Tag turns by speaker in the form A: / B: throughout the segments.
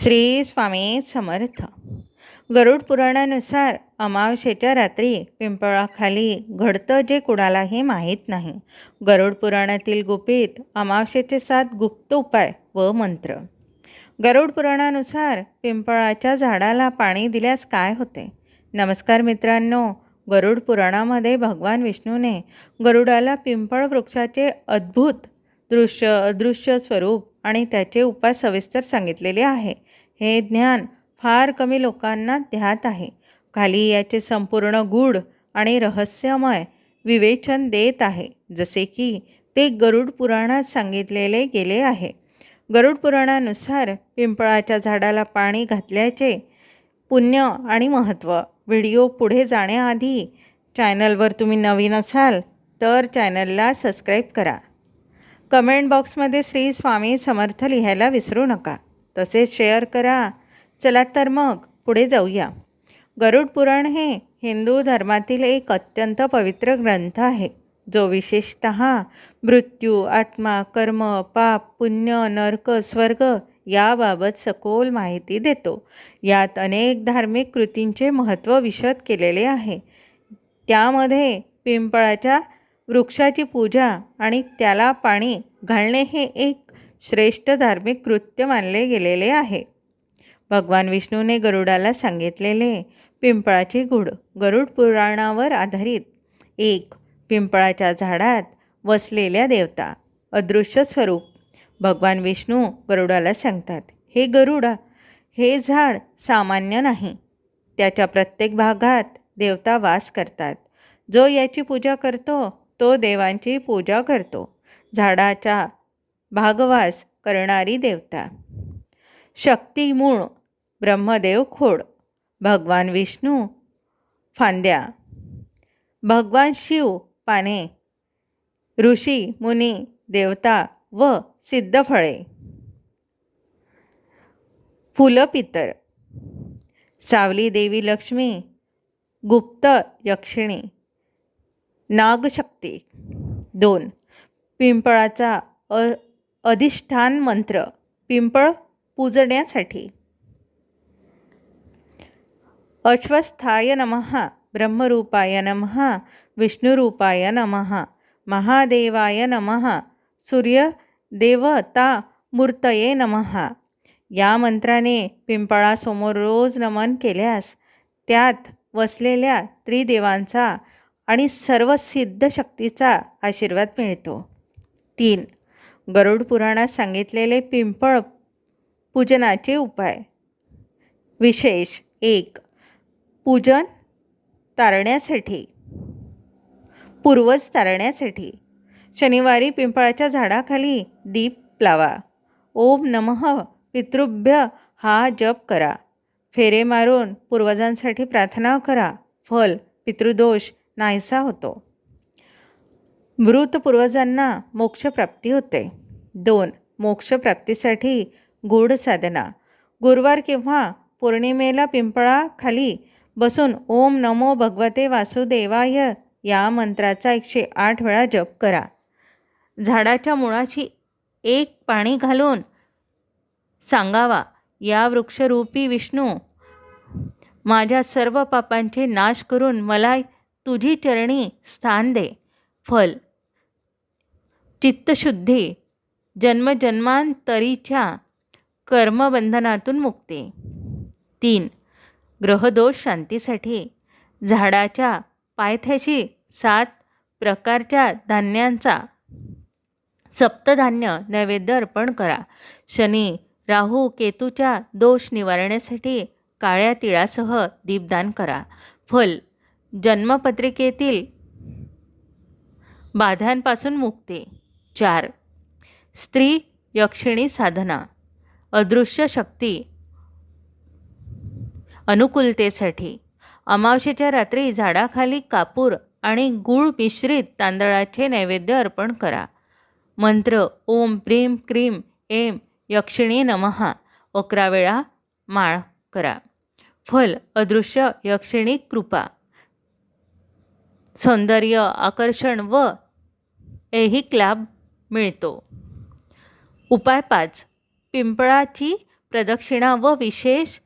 A: श्री स्वामी समर्थ. गरुड पुराणानुसार अमावस्येच्या रात्री पिंपळाखाली घडतं जे कुणालाही माहीत नाही. गरुड पुराणातील गुपित अमावस्येचे सात गुप्त उपाय व मंत्र. गरुड पुराणानुसार पिंपळाच्या झाडाला पाणी दिल्यास काय होते? नमस्कार मित्रांनो गरुड पुराणामध्ये भगवान विष्णूने गरुडाला पिंपळ वृक्षाचे अद्भुत दृश्य अदृश्य स्वरूप आणि त्याचे उपाय सविस्तर सांगितलेले आहे. हे ज्ञान फार कमी लोकांना ध्यात आहे. खाली याचे संपूर्ण गूढ आणि रहस्यमय विवेचन देत आहे जसे की ते गरुड पुराणात सांगितलेले गेले आहे. गरुड पुराणानुसार पिंपळाच्या झाडाला पाणी घातल्याचे पुण्य आणि महत्त्व. व्हिडिओ पुढे जाण्याआधी चॅनलवर तुम्ही नवीन असाल तर चॅनलला सबस्क्राईब करा. कमेंट बॉक्समध्ये श्री स्वामी समर्थ लिहायला विसरू नका. तसेच शेअर करा. चला तर मग पुढे जाऊया. गरुड पुराण हे हिंदू धर्मातील एक अत्यंत पवित्र ग्रंथ आहे जो विशेषत मृत्यू आत्मा कर्म पाप पुण्य नर्क स्वर्ग याबाबत सखोल माहिती देतो. यात अनेक धार्मिक कृतींचे महत्त्व विशद केलेले आहे. त्यामध्ये पिंपळाच्या वृक्षाची पूजा आणि त्याला पाणी घालणे हे एक श्रेष्ठ धार्मिक कृत्य मानले गेलेले आहे. भगवान विष्णूने गरुडाला सांगितलेले पिंपळाचे गुढ गरुड पुराणावर आधारित एक पिंपळाच्या झाडात वसलेल्या देवता अदृश्य स्वरूप. भगवान विष्णू गरुडाला सांगतात हे गरुडा हे झाड सामान्य नाही. त्याच्या प्रत्येक भागात देवता वास करतात. जो याची पूजा करतो तो देवांची पूजा करतो. झाडाचा भागवास करणारी देवता. शक्ती मूळ ब्रह्मदेव खोड. भगवान विष्णू फांद्या. भगवान शिव पाने. ऋषी मुनी देवता व सिद्धफळे. फुलं पितर सावली देवी लक्ष्मी गुप्त यक्षिणी. नागशक्ती. दोन. पिंपळाचा अ अधिष्ठान मंत्र पिंपळ पूजण्यासाठी. अश्वस्थाय नमः ब्रह्मरूपाय नमः विष्णुरूपाय नमः महादेवाय नमः सूर्यदेवता मूर्तये नमः. या मंत्राने पिंपळासमोर रोज नमन केल्यास त्यात वसलेल्या त्रिदेवांचा आणि सर्व सिद्ध शक्तीचा आशीर्वाद मिळतो. तीन गरुड पुराणात सांगितलेले पिंपळ पूजनाचे उपाय. विशेष एक पूजन तारण्यासाठी. पूर्वज तारण्यासाठी. शनिवारी पिंपळाच्या झाडाखाली दीप लावा. ओम नमः पितृभ्य हा जप करा. फेरे मारून पूर्वजांसाठी प्रार्थना करा. फल पितृदोष नाहीसा होतो. मृत पूर्वजांना मोक्षप्राप्ती होते. दोन मोक्षप्राप्तीसाठी गूढ साधना. गुरुवार किंवा पौर्णिमेला पिंपळाखाली बसून ओम नमो भगवते वासुदेवाय या मंत्राचा एकशे आठ वेळा जप करा. झाडाच्या मुळाची एक पाणी घालून सांगावा या वृक्षरूपी विष्णू माझ्या सर्व पापांचे नाश करून मला तुझी चरणी स्थान दे. फल. चित्तशुद्धी. जन्मजन्मांतरीच्या कर्मबंधनातून मुक्ती. तीन. ग्रहदोष शांतीसाठी. झाडाच्या पायथ्याशी सात प्रकारच्या धान्यांचा. सप्तधान्य नैवेद्य अर्पण करा. शनी राहू केतूच्या दोष निवारण्यासाठी काळ्या तिळासह दीपदान करा. फल. जन्मपत्रिकेतील बाधांपासून मुक्ती. चार. स्त्री यक्षिणी साधना. अदृश्य शक्ती अनुकूलतेसाठी. अमावशेच्या रात्री झाडाखाली कापूर आणि गूळ मिश्रित तांदळाचे नैवेद्य अर्पण करा. मंत्र ओम प्रीम क्रीम एम यक्षिणी नमहा अकरा वेळा माळ करा. फल अदृश्य यक्षिणी कृपा. सौंदर्य आकर्षण व ऐहिक लाभ मिळतो. उपाय पाच. पिंपळाची प्रदक्षिणा व विशेष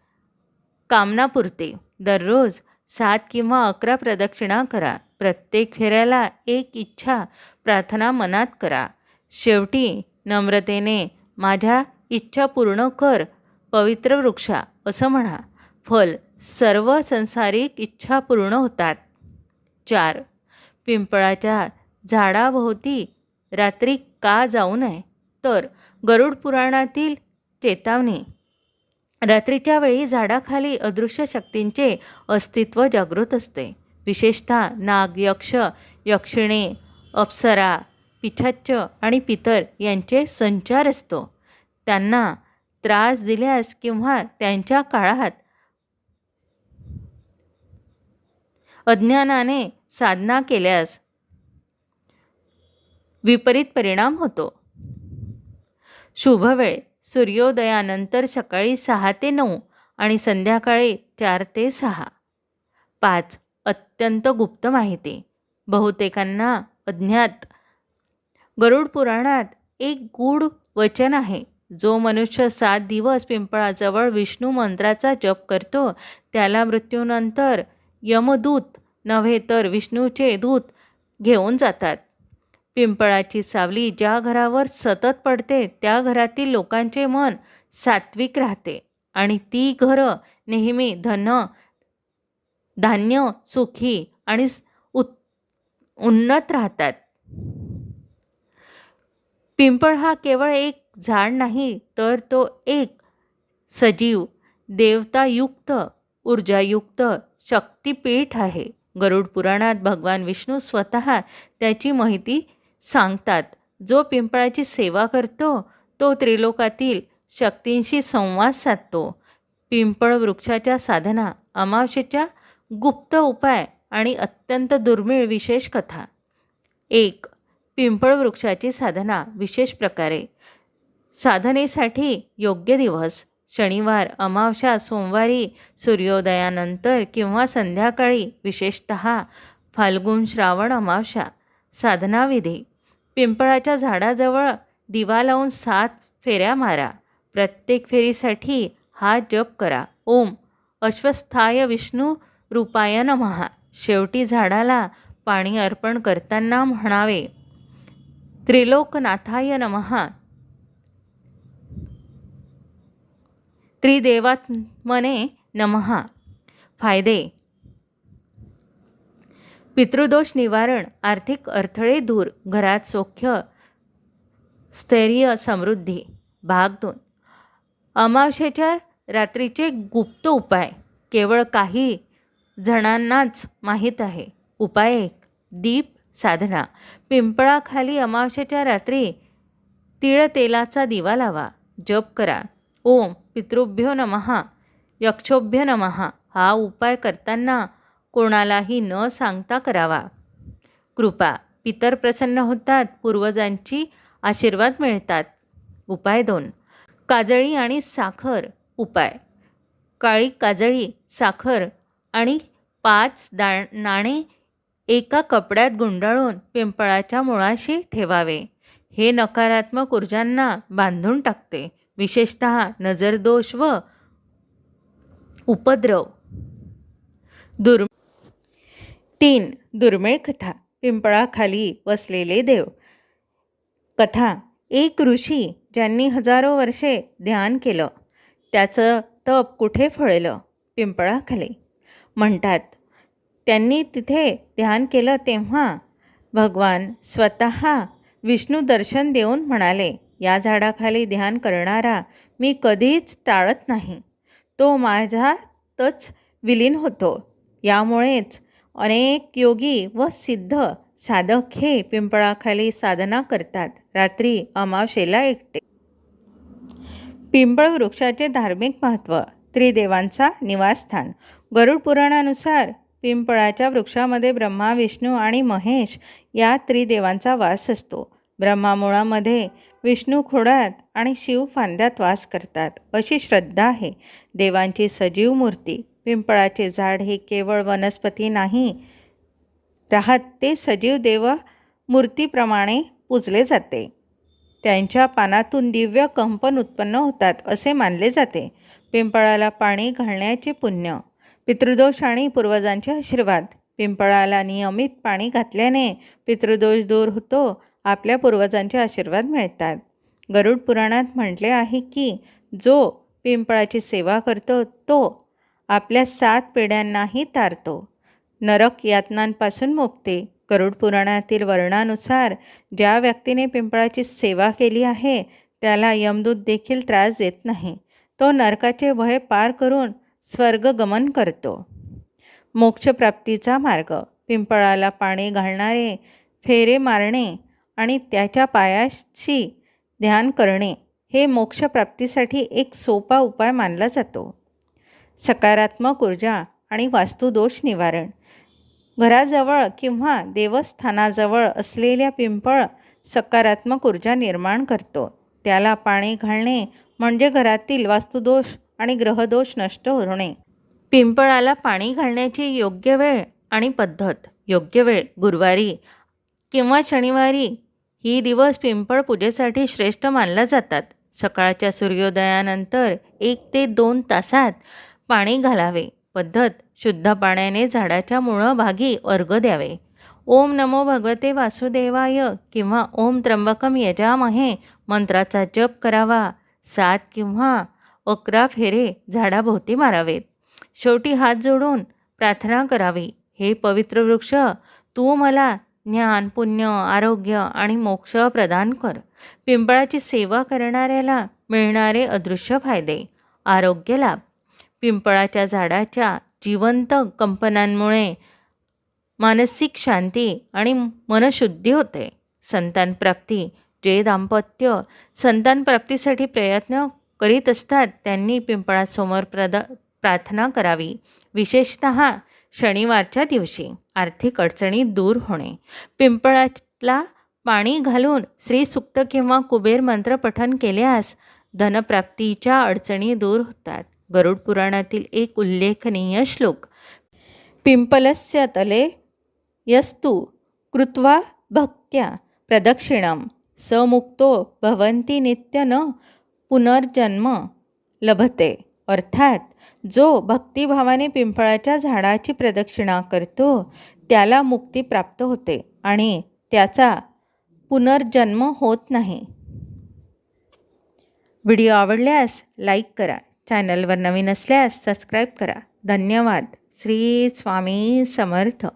A: कामनापुरते दररोज सात किंवा अकरा प्रदक्षिणा करा. प्रत्येक फेऱ्याला एक इच्छा प्रार्थना मनात करा. शेवटी नम्रतेने माझ्या इच्छा पूर्ण कर पवित्र वृक्षा असं म्हणा. फल सर्व संसारिक इच्छा पूर्ण होतात. चार. पिंपळाच्या झाडाभोवती रात्री का जाऊ नये? तर गरुड पुराणातील चेतावणी. रात्रीच्या वेळी झाडाखाली अदृश्य शक्तींचे अस्तित्व जागृत असते. विशेषतः नाग यक्ष यक्षिणे अप्सरा पिछाच्च आणि पितर यांचे संचार असतो. त्यांना त्रास दिल्यास किंवा त्यांच्या काळात अज्ञानाने साधना केल्यास विपरीत परिणाम होतो. शुभवेळ सूर्योदयानंतर सकाळी सहा ते नऊ आणि संध्याकाळी चार ते सहा. पाच अत्यंत गुप्त माहिती. बहुतेकांना अज्ञात. गरुड पुराणात एक गूढ वचन आहे. जो मनुष्य सात दिवस पिंपळाजवळ विष्णू मंत्राचा जप करतो त्याला मृत्यूनंतर यमदूत नव्हे तर विष्णूचे दूत घेऊन जातात. पिंपळाची सावली ज्या घरावर सतत पडते त्या घरातील लोकांचे मन सात्विक राहते आणि ती घरं नेहमी धन धान्य सुखी आणि उत् उन्नत राहतात. पिंपळ हा केवळ एक झाड नाही तर तो एक सजीव देवतायुक्त ऊर्जायुक्त शक्तीपीठ आहे. गरुड पुराणात भगवान विष्णू स्वतः त्याची माहिती सांगतात. जो पिंपळाची सेवा करतो तो त्रिलोकातील शक्तींशी संवाद साधतो. पिंपळ वृक्षाच्या साधना अमावशेच्या गुप्त उपाय आणि अत्यंत दुर्मिळ विशेष कथा. एक पिंपळ वृक्षाची साधना विशेष प्रकारे. साधनेसाठी योग्य दिवस. शनिवार अमावस्या सोमवारी सूर्योदयानंतर किंवा संध्याकाळी विशेषत फाल्गुन श्रावण अमावस्या. साधनाविधी. पिंपळाच्या झाडाजवळ दिवा लावून सात फेऱ्या मारा. प्रत्येक फेरीसाठी हा जप करा. ओम. अश्वस्थाय विष्णू रूपाय नमहा शेवटी झाडाला पाणी अर्पण करताना म्हणावे त्रिलोकनाथाय नमहा त्रिदेवात्मने नमहा फायदे. पितृदोष निवारण आर्थिक अडथळे दूर घरात सौख्य स्थैर्य समृद्धी. भाग दोन. अमावशेच्या रात्रीचे गुप्त उपाय. केवळ काही जणांनाच माहीत आहे. उपाय एक. दीप साधना. पिंपळाखाली अमावशेच्या रात्री तिळतेलाचा दिवा लावा. जप करा. ओम. पितृभ्यो नमहा यक्षोभ्य नमहा हा उपाय करताना कोणालाही न सांगता करावा. कृपा पितर प्रसन्न होतात पूर्वजांची आशीर्वाद मिळतात. उपाय दोन काजळी आणि साखर उपाय. काळी काजळी साखर आणि पाच दा नाणे एका कपड्यात गुंडाळून पिंपळाच्या मुळाशी ठेवावे. हे नकारात्मक ऊर्जांना बांधून टाकते. विशेषत नजरदोष व उपद्रव. दुर् तीन दुर्मिळ कथा. पिंपळाखाली वसलेले देव. कथा. एक ऋषी ज्यांनी हजारो वर्षे ध्यान केलं त्याचं तप कुठे फळलं? पिंपळाखाली. म्हणतात त्यांनी तिथे ध्यान केलं तेव्हा भगवान स्वतः विष्णू दर्शन देऊन म्हणाले या झाडाखाली ध्यान करणारा मी कधीच टाळत नाही. तो माझ्यातच विलीन होतो. यामुळेच अनेक योगी व सिद्ध साधक हे पिंपळाखाली साधना करतात. रात्री अमावशेला एकटे. पिंपळ वृक्षाचे धार्मिक महत्त्व त्रिदेवांचा निवासस्थान. गरुड पुराणानुसार पिंपळाच्या वृक्षामध्ये ब्रह्मा विष्णू आणि महेश या त्रिदेवांचा वास असतो. ब्रह्मा मुळामध्ये विष्णू खोडात आणि शिव फांद्यात वास करतात. अशी श्रद्धा आहे. देवांची सजीव मूर्ती पिंपळाचे झाड हे केवळ वनस्पती नाही राहत ते सजीव देव मूर्तीप्रमाणे पूजले जाते. त्यांच्या पानातून दिव्य कंपन उत्पन्न होतात असे मानले जाते. पिंपळाला पाणी घालण्याचे पुण्य पितृदोष आणि पूर्वजांचे आशीर्वाद. पिंपळाला नियमित पाणी घातल्याने पितृदोष दूर होतो आपल्या पूर्वजांचे आशीर्वाद मिळतात. गरुड पुराणात म्हटले आहे की जो पिंपळाची सेवा करतो तो आपल्या सात पिढ्यांनाही तारतो. नरक यातनांपासून मुक्ती. गरुड पुराणातील वर्णानुसार ज्या व्यक्तीने पिंपळाची सेवा केली आहे त्याला यमदूत देखील त्रास देत नाही. तो नरकाचे भय पार करून स्वर्गगमन करतो. मोक्षप्राप्तीचा मार्ग. पिंपळाला पाणी घालणारे फेरे मारणे आणि त्याच्या पायाशी ध्यान करणे हे मोक्षप्राप्तीसाठी एक सोपा उपाय मानला जातो. सकारात्मक ऊर्जा आणि वास्तुदोष निवारण. घराजवळ किंवा देवस्थानाजवळ असलेल्या पिंपळ सकारात्मक ऊर्जा निर्माण करतो. त्याला पाणी घालणे म्हणजे घरातील वास्तुदोष आणि ग्रहदोष नष्ट होणे. पिंपळाला पाणी घालण्याची योग्य वेळ आणि पद्धत. योग्य वेळ गुरुवारी किंवा शनिवारी ही दिवस पिंपळ पूजेसाठी श्रेष्ठ मानला जातात. सकाळच्या सूर्योदयानंतर एक ते दोन तासात पाणी घालावे. पद्धत शुद्ध पाण्याने झाडाच्या मुळभागी अर्घ द्यावे. ओम नमो भगवते वासुदेवाय किंवा ओम त्र्यंबकम यजामहे मंत्राचा जप करावा. सात किंवा अकरा फेरे झाडाभोवती मारावेत. शेवटी हात जोडून प्रार्थना करावी. हे पवित्र वृक्ष तू मला ज्ञान पुण्य आरोग्य आणि मोक्ष प्रदान कर. पिंपळाची सेवा करणाऱ्याला मिळणारे अदृश्य फायदे. आरोग्य लाभ. पिंपळाच्या झाडाच्या जिवंत कंपनांमुळे मानसिक शांती आणि मनशुद्धी होते. संतान प्राप्ती. जे दाम्पत्य संतान प्राप्तीसाठी प्रयत्न करीत असतात त्यांनी पिंपळासमोर प्रद प्रार्थना करावी. विशेषत शनिवारच्या दिवशी आर्थिक अडचणी दूर होणे. पिंपळातला पाणी घालून श्रीसुक्त किंवा कुबेर मंत्र पठन केल्यास धनप्राप्तीच्या अडचणी दूर होतात. गरुड पुराणातील एक उल्लेखनीय श्लोक पिंपलस्य तले यस्तु कृत्वा भक्त्या प्रदक्षिणं स मुक्तो नित्य न पुनर्जन्म लभते. अर्थात जो भक्तिभावाने पिंपळाच्या झाडाची प्रदक्षिणा करतो त्याला मुक्ती प्राप्त होते आणि त्याचा पुनर्जन्म होत नाही. व्हिडिओ आवडल्यास लाईक करा चॅनलवर नवीन असल्यास सबस्क्राईब करा. धन्यवाद. श्री स्वामी समर्थ.